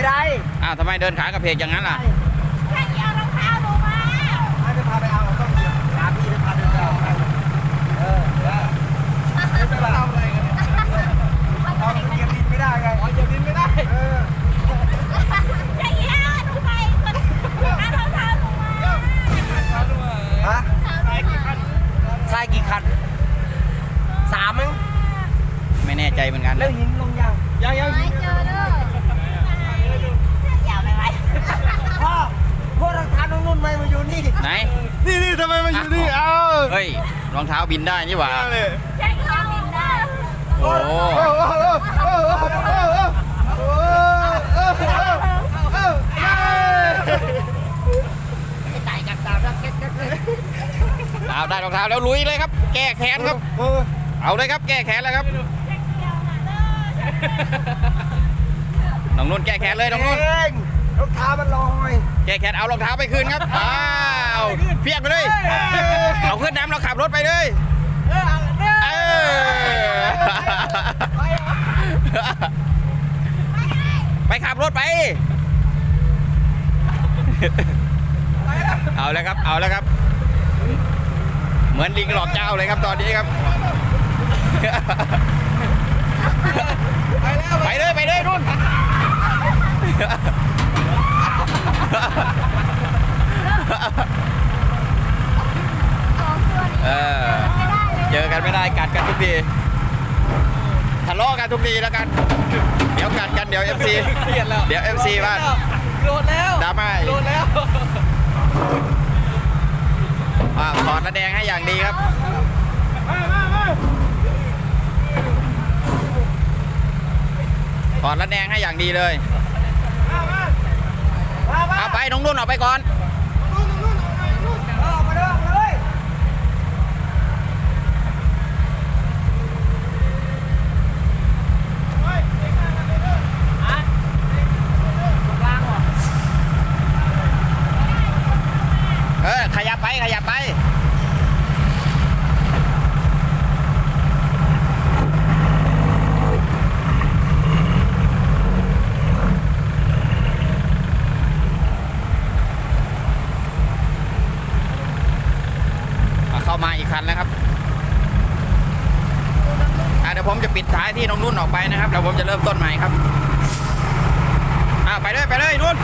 ไม่ได้อ้าวทำไมเดินขากระเพกอย่างนั้นล่ะแค่เอารองเท้าลงมาถ้าจะพาไปเอาต้องถามพี่จะพาเดินไปเอาเออว่าไม่เป็นไรเอาอะไรกันเอาเกียร์ดินไม่ได้ไงเอาเกียร์ดินไม่ได้เออใช่กี่คันสามมั้งไม่แน่ใจเหมือนกันแล้วหินลงยังยังยังยัง นี่นี่ทำไมมาอยู่นี่ เอาเฮ้ย รองเท้าบินได้นี่หว่า เอาเลยใช่ค่ะบินได้โอ้โหเอาเอาเอาเอาเอาเอาเอาเอาเอาไอ้ตายกัดดาวแล้วเก็ตเก็ตเลยเอาได้รองเท้าแล้วลุยเลยครับ แก้แค้นครับ เอา เอาเลยครับแก้แค้นแล้วครับ น้องนุ่นแก้แค้นเลยน้องนุ่น เอง รองเท้ามันลอยแก้แค้นเอารองเท้าไปคืนครับอ้าวเพียกไปเลยเอาขึ้นน้ำเราขับรถไปเลยเออเอาเด้อเออไปเหรอไปขับรถไปไปเหรอเอาแล้วครับ เอาแล้วครับ เหมือนลิงหลอกเจ้าเลยครับตอนนี้ครับ ไปแล้ว ไปเลยไปเลยนุ่น เออเจอกันไม่ได้กัดกันทุกทีทะเลาะกันทุกทีแล้วกัน เดี๋ยวกัดกันเดี๋ยว FC เครียดแล้วเดี๋ยว FC บ้านโดนแล้วดราม่าอีกโดนแล้วอ่าถอดระแดงให้อย่างดีครับถอดระแดงให้อย่างดีเลยเอาไป น้นออกไปก่อน เออมาเด้อมาเลย เออ ขยับไป ขยับไป เข้ามาอีกคันแล้วครับเดี๋ยวผมจะปิดท้ายที่น้องนุ่นออกไปนะครับแล้วผมจะเริ่มต้นใหม่ครับไปเลยไปเลยนุ่น